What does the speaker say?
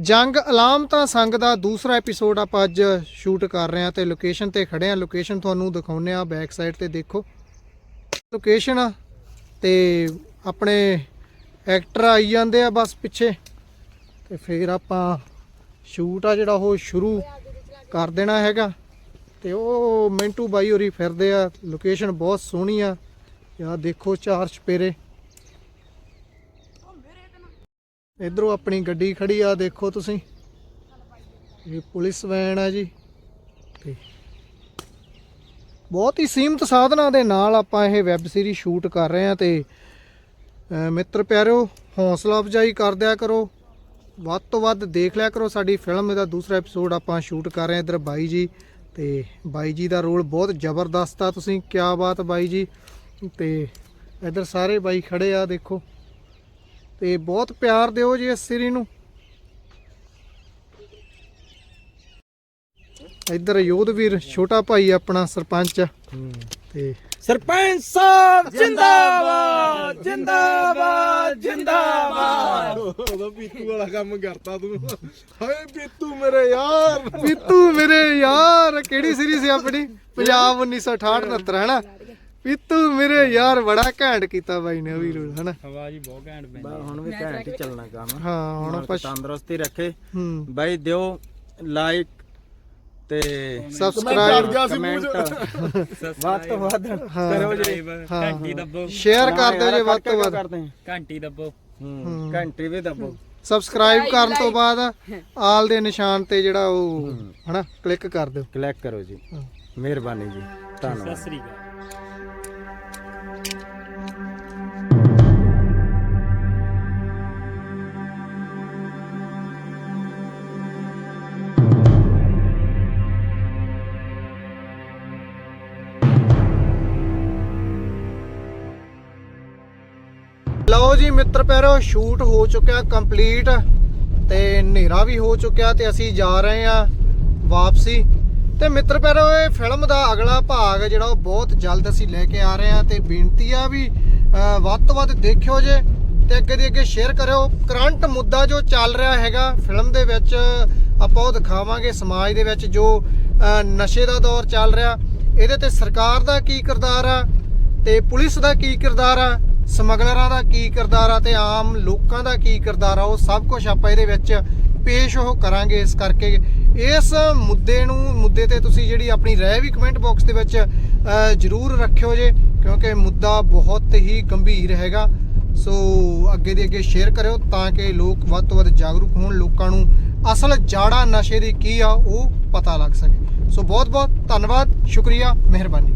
ਜੰਗ ਅਲਾਮਤਾਂ ਸੰਗ ਦਾ ਦੂਸਰਾ ਐਪੀਸੋਡ ਆਪਾਂ ਅੱਜ ਸ਼ੂਟ ਕਰ ਰਹੇ ਹਾਂ ਤੇ ਲੋਕੇਸ਼ਨ ਤੇ ਖੜੇ ਹਾਂ। ਲੋਕੇਸ਼ਨ ਤੁਹਾਨੂੰ ਦਿਖਾਉਂਦੇ ਆ ਬੈਕ ਸਾਈਡ ਤੇ ਦੇਖੋ। ਲੋਕੇਸ਼ਨ ਆ ਤੇ ਆਪਣੇ ਐਕਟਰ ਆਈ ਜਾਂਦੇ ਆ ਬਸ ਪਿੱਛੇ। ਤੇ ਫਿਰ ਆਪਾਂ ਸ਼ੂਟ ਆ ਜਿਹੜਾ ਉਹ ਸ਼ੁਰੂ ਕਰ ਦੇਣਾ ਹੈਗਾ। ਤੇ ਉਹ ਮਿੰਟੂ ਬਾਈ ਹੋਰੀ ਫਿਰਦੇ ਆ। ਲੋਕੇਸ਼ਨ ਬਹੁਤ ਸੋਹਣੀ ਆ। ਯਾ ਦੇਖੋ ਚਾਰ ਚਪੇਰੇ ਇਧਰੋਂ ਆਪਣੀ ਗੱਡੀ ਖੜੀ ਆ, ਦੇਖੋ ਤੁਸੀਂ। ਇਹ ਪੁਲਿਸ ਵੈਨ ਆ ਜੀ। ਤੇ ਬਹੁਤ ਹੀ ਸੀਮਤ ਸਾਧਨਾਂ ਦੇ ਨਾਲ ਆਪਾਂ ਇਹ ਵੈਬ ਸੀਰੀਜ਼ ਸ਼ੂਟ ਕਰ ਰਹੇ ਆ ਤੇ ਮਿੱਤਰ ਪਿਆਰਿਓ, ਹੌਸਲਾ ਅਫਜਾਈ ਕਰਦਿਆ ਕਰੋ। ਵੱਧ ਤੋਂ ਵੱਧ ਦੇਖ ਲਿਆ ਕਰੋ ਸਾਡੀ ਫਿਲਮ ਦਾ ਦੂਸਰਾ ਐਪੀਸੋਡ ਆਪਾਂ ਸ਼ੂਟ ਕਰ ਰਹੇ ਆ ਇਧਰ ਬਾਈ ਜੀ। ਤੇ ਬਾਈ ਜੀ ਦਾ ਰੋਲ ਬਹੁਤ ਜ਼ਬਰਦਸਤ ਆ ਤੁਸੀਂ, ਕਿਆ ਬਾਤ ਬਾਈ ਜੀ। ਤੇ ਇਧਰ ਸਾਰੇ ਬਾਈ ਖੜੇ ਆ, ਦੇਖੋ। ਤੇ ਬਹੁਤ ਪਿਆਰ ਦਿਓ ਜੀ ਇਸ ਸੀਰੀਜ਼ ਨੂੰ। ਇੱਧਰ ਯੋਧਵੀਰ ਛੋਟਾ ਭਾਈ ਆਪਣਾ ਸਰਪੰਚ। ਤੇ ਸਰਪੰਚ ਸਾਹਿਬ ਜਿੰਦਾਬਾਦ ਜਿੰਦਾਬਾਦ ਜਿੰਦਾਬਾਦ। ਉਹਦਾ ਪੀਤੂ ਵਾਲਾ ਕੰਮ ਕਰਤਾ ਤੂੰ। ਹਾਏ ਪੀਤੂ ਮੇਰੇ ਯਾਰ। ਪੀਤੂ ਮੇਰੇ ਯਾਰ ਕਿਹੜੀ ਸੀਰੀਜ਼ ਸੀ ਆਪਣੀ? ਪੰਜਾਬ 1968 69 ਹੈਨਾ ਪੀਤੂ ਮੇਰੇ ਯਾਰ ਬੜਾ ਘੈਂਟ ਕੀਤਾ ਬਾਈ ਨੇ ਵੀ ਰੋਲ ਹੈਨਾ? ਹਵਾ ਜੀ ਬਹੁਤ ਘੈਂਟ ਪੈਂਦੀ ਹੁਣ ਵੀ ਘੈਂਟ ਹੀ ਚੱਲਣਾ ਕੰਮ। ਹਾਂ ਹੁਣ ਆਪਾਂ ਤੰਦਰੁਸਤੀ ਰੱਖੇ। ਹੂੰ। ਬਾਈ ਦਿਓ ਲਾਈਕ ਤੇ ਸਬਸਕ੍ਰਾਈਬ ਗਿਆ ਸੀ ਕਮੈਂਟ। ਮੂੰਹ ਵੱਧ ਤੋਂ ਵੱਧ। ਕਰੋ ਜੀ। ਹਾਂ ਦੱਬੋ। ਸ਼ੇਅਰ ਕਰ ਦਿਓ ਜੀ ਵੱਧ ਤੋਂ ਵੱਧ। ਕਰਦੇ ਹਾਂ। ਘੰਟੀ ਦੱਬੋ। ਹੂੰ ਘੰਟੀ ਵੀ ਦੱਬੋ। ਸਬਸਕ੍ਰਾਈਬ ਕਰਨ ਤੋਂ ਬਾਅਦ ਆਲ ਦੇ ਨਿਸ਼ਾਨ ਤੇ ਜਿਹੜਾ ਉਹ ਹਨਾ ਕਲਿੱਕ ਕਰ ਦਿਓ। ਕਲਿੱਕ ਕਰੋ ਜੀ। ਹਾਂ। ਮਿਹਰਬਾਨੀ ਜੀ। ਧੰਨਵਾਦ। ਸਤਿ ਸ੍ਰੀ ਅਕਾਲ। ਲਓ ਜੀ ਮਿੱਤਰ ਪਿਆਰੋ, ਸ਼ੂਟ ਹੋ ਚੁੱਕਿਆ ਕੰਪਲੀਟ ਤੇ ਹਨੇਰਾ ਵੀ ਹੋ ਚੁੱਕਿਆ ਤੇ ਅਸੀਂ ਜਾ ਰਹੇ ਆ ਵਾਪਸੀ। ਤੇ ਮਿੱਤਰ ਪਿਆਰੋ, ਇਹ ਫਿਲਮ ਦਾ ਅਗਲਾ ਭਾਗ ਜਿਹੜਾ ਉਹ ਬਹੁਤ ਜਲਦ ਅਸੀਂ ਲੈ ਕੇ ਆ ਰਹੇ ਆ ਤੇ ਬੇਨਤੀ ਆ ਵੀ ਵੱਧ ਤੋਂ ਵੱਧ ਦੇਖਿਓ ਜੇ ਤੇ ਅੱਗੇ ਦੀ ਅੱਗੇ ਸ਼ੇਅਰ ਕਰਿਓ। ਕਰੰਟ ਮੁੱਦਾ ਜੋ ਚੱਲ ਰਿਹਾ ਹੈਗਾ, ਫਿਲਮ ਦੇ ਵਿੱਚ ਆਪਾਂ ਉਹ ਦਿਖਾਵਾਂਗੇ ਸਮਾਜ ਦੇ ਵਿੱਚ ਜੋ ਨਸ਼ੇ ਦਾ ਦੌਰ ਚੱਲ ਰਿਹਾ। ਇਹਦੇ ਤੇ ਸਰਕਾਰ ਦਾ ਕੀ ਕਿਰਦਾਰ ਆ ਤੇ ਪੁਲਿਸ ਦਾ ਕੀ ਕਿਰਦਾਰ ਆ ਸਮਗਲਰਾਂ ਦਾ ਕੀ ਕਿਰਦਾਰ ਆ ਤੇ ਆਮ ਲੋਕਾਂ ਦਾ ਕੀ ਕਿਰਦਾਰ ਆ, ਉਹ ਸਭ ਕੁਝ ਆਪਾਂ ਇਹਦੇ ਵਿੱਚ ਪੇਸ਼ ਉਹ ਕਰਾਂਗੇ ਇਸ ਕਰਕੇ। ਇਸ ਮੁੱਦੇ ਨੂੰ, ਮੁੱਦੇ ਤੇ ਤੁਸੀਂ ਜਿਹੜੀ ਆਪਣੀ ਰਾਏ ਵੀ ਕਮੈਂਟ ਬਾਕਸ ਦੇ ਵਿੱਚ ਜ਼ਰੂਰ ਰੱਖਿਓ ਜੇ, ਕਿਉਂਕਿ ਮੁੱਦਾ ਬਹੁਤ ਹੀ ਗੰਭੀਰ ਹੈਗਾ। ਸੋ ਅੱਗੇ ਦੇ ਅੱਗੇ ਸ਼ੇਅਰ ਕਰਿਓ ਤਾਂ ਕਿ ਲੋਕ ਵੱਧ ਤੋਂ ਵੱਧ ਜਾਗਰੂਕ ਹੋਣ, ਲੋਕਾਂ ਨੂੰ ਅਸਲ ਜਾੜਾ ਨਸ਼ੇ ਦੀ ਕੀ ਆ ਉਹ ਪਤਾ ਲੱਗ ਸਕੇ। ਸੋ ਬਹੁਤ ਬਹੁਤ ਧੰਨਵਾਦ, ਸ਼ੁਕਰੀਆ, ਮਿਹਰਬਾਨੀ।